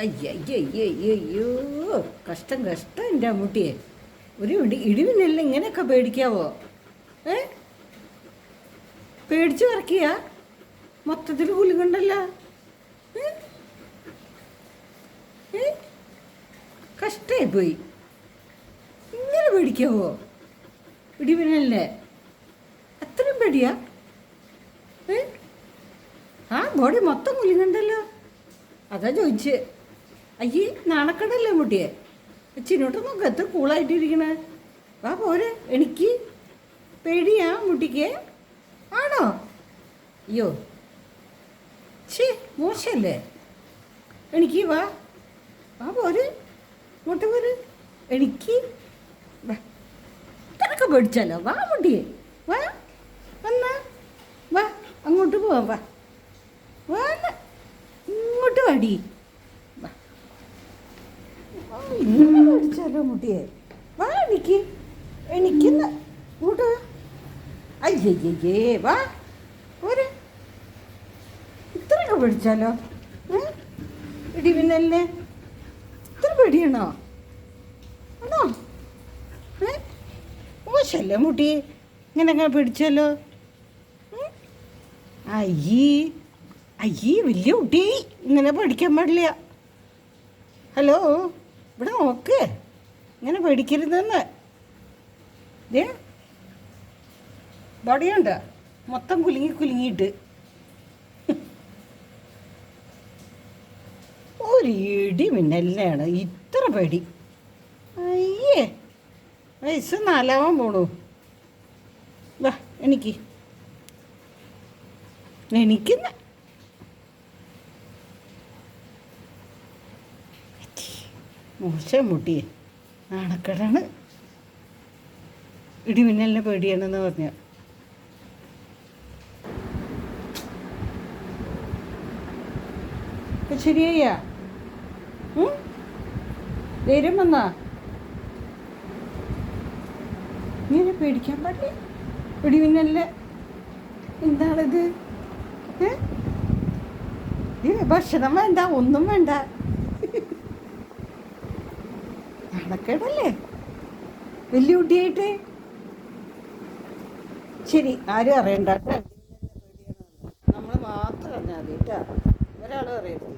അയ്യോ കഷ്ടം കഷ്ടം എന്റെ അമ്മൂട്ടിയെ. ഒരു വേണ്ടി ഇടിവിനല്ല ഇങ്ങനെയൊക്കെ പേടിക്കാവോ? ഏ? പേടിച്ച് വറക്കിയ? മൊത്തത്തിൽ കുലുങ്ങണ്ടല്ലോ? കഷ്ടായി പോയി. ഇങ്ങനെ പേടിക്കാവോ? ഇടിവിനല്ലേ? അത്രയും പേടിയാ? ഏ? ആ ബോഡി മൊത്തം കുലുങ്ങണ്ടല്ലോ അതാ ചോദിച്ചേ. അയ്യേ നാണക്കടല്ലേ മുട്ടിയെ ചിന്നോട്ട് നോക്ക് എത്ര കൂളായിട്ടിരിക്കണേ. വാ പോരെ എനിക്ക് പേടിയാ മുട്ടിക്ക് ആണോ? അയ്യോ. ഛേ മോശമല്ലേ എനിക്ക് വാ വാ പോര് ഇങ്ങോട്ട് പോര്. എനിക്ക് വാ. തിരക്ക് പേടിച്ചാലോ? വാ മുട്ടിയെ വാ വന്നാ. വാ അങ്ങോട്ട് പോവാ വാ. വാ ഇങ്ങോട്ട് വാടി. ഇങ്ങനെ പേടിച്ചാലോ മുട്ടിയെ. വാ എനിക്ക് എനിക്കിന്ന് ഇങ്ങോട്ട് അയ്യയ്യേ വാ. പോരെ. ഇത്രയൊക്കെ പേടിച്ചാലോ ഏ? ഇടി പിന്നല്ലേ ഇത്ര പേടിയാണോ? ആണോ? ഏ? മോശല്ലേ മുട്ടി? ഇങ്ങനെ ഉം? അയ്യേ. അയ്യേ വലിയ കുട്ടി. ഇങ്ങനെ പേടിക്കാൻ പാടില്ല. ഹലോ? ഇവിടെ നോക്ക്. ഇങ്ങനെ പേടിക്കരുതെന്ന്. ദേ. ബോഡിയുണ്ട് മൊത്തം കുലുങ്ങി കുലുങ്ങിയിട്ട്. ഒരു ഇടി മിന്നലിനാണ്. ഇത്ര പേടി. അയ്യേ. വയസ്സ് നാലാവാൻ പോണു. വാ എനിക്ക് എനിക്കുന്ന മോശം മുട്ടിയെ നാണക്കേടാണ് ഇടിമിന്നലിനെ പേടിയാണെന്ന് പറഞ്ഞ. ഇപ്പൊ ശരിയായ? ധൈര്യം വന്നാ? ഇങ്ങനെ പേടിക്കാൻ പാടില്ല? ഇടിമിന്നലിനെ എന്താണിത്? ഭക്ഷണം വേണ്ട ഒന്നും വേണ്ട. നടക്കേടല്ലേ വലിയ കുട്ടിയായിട്ട്? ശരി ആരും അറിയണ്ട നമ്മൾ മാത്രം അറിഞ്ഞാൽ മതി കേട്ടോ. ഒരാളും അറിയരുത്